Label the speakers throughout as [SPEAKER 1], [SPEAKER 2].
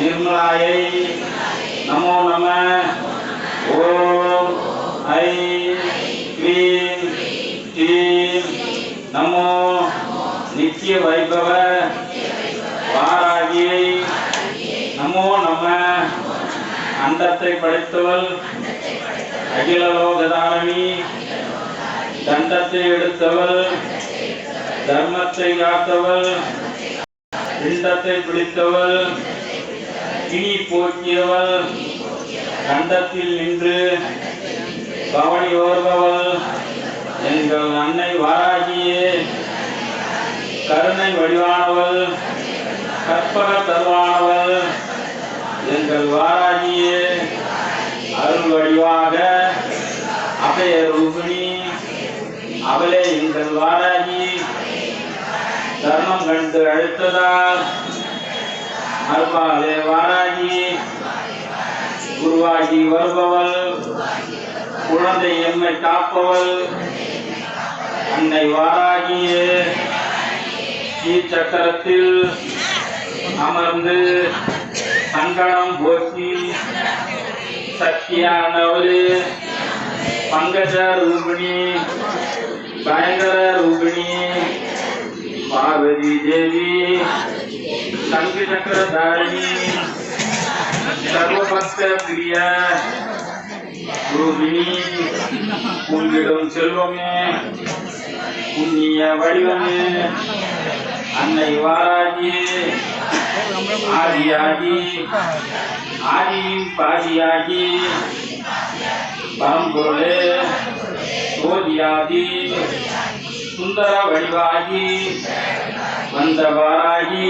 [SPEAKER 1] நிர்மலாயை நமோ நம. ஓம் ஐ க்ளீம் க்ளீம் நமோ நித்திய வைபவ வாராகியை. நமோ நம. அண்டத்தை படைத்தவள் அகிலலோகதாரணி தண்டத்தை எடுத்தவள் தர்மத்தை காத்தவள் பிண்டத்தை பிடித்தவள் கிணி போக்கியவள் கண்டத்தில் நின்று பவனி ஓர்பவள். எங்கள் அன்னை வாராகியே கருணை வடிவானவள் கற்பக தருவானவள். எங்கள் வாராகியே அருள் வடிவாக அபய ரூபிணி அவளே எங்கள் வாராகி. தர்மம் கண்டு அழுத்ததால் அருபாலே வாராகி. குருவாகி வருபவள். குழந்தை எம்மை காப்பவள். அன்னை வாராகியே. சக்கரத்தில் அமர்ந்து சங்கடம் போக்கி சக்தியானவளே. பங்கஜ ரூபிணி பயங்கர ரூபிணி பார்வதி தேவி சங்கு சக்கரதாரிணி சர்வபக்த பிரிய ரூபிணி உங்களிடம் செல்வமே புண்ணிய வடிவமே அன்னை வாராகி ஆதியாகி ஆதியின் பாதியாகி பரம்பொருளே சோதியாகி சுந்தர வடிவாகி வந்தவாராகி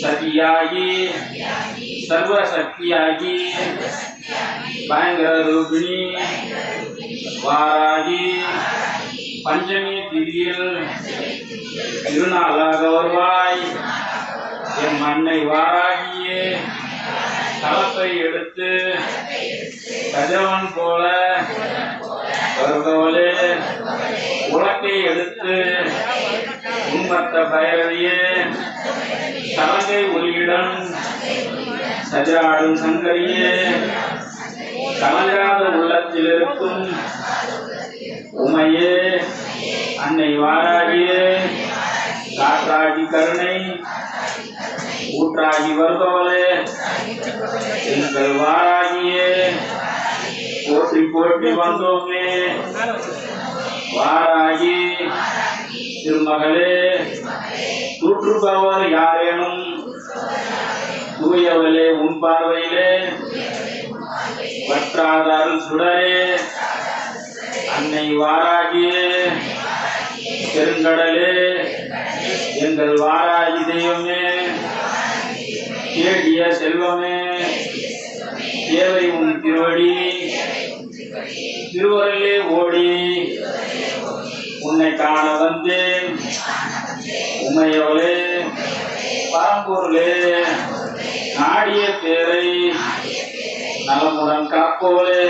[SPEAKER 1] சதியாகி சர்வசக்தியாகி பயங்கர ரூபிணி வாராகி பஞ்சமி திதியில் திருநாளாக வருவாய். என் மண்ணை வாராகியே தளத்தை எடுத்து கஜவன் போல வருபவளே உலக்கை எடுத்து உண்மத்த பைரவியே சலங்கை ஒளியிடம் சஜாடும் சங்கரியே கலங்காத உள்ளத்தில் இருக்கும் உமையே அன்னை வாராகியே காற்றாகி கருணை ஊற்றாகி வருபவளே எங்கள் வாராகியே போற்றி போற்றி வந்தோமே. வாராகி. திருமகளே தூற்றுபவர் யாரேனும் தூயவளே உன் பார்வையிலே வற்றாத சுடரே. அன்னை வாராகியே பெருங்கடலே எங்கள் வாராகி தெய்வமே தேடிய செல்வமே தேவை உன் திருவடி. உன்னை காண வந்தேன் உமையவளே பரம்பொருளே நாடிய பேரை நலமுடன் காப்போலே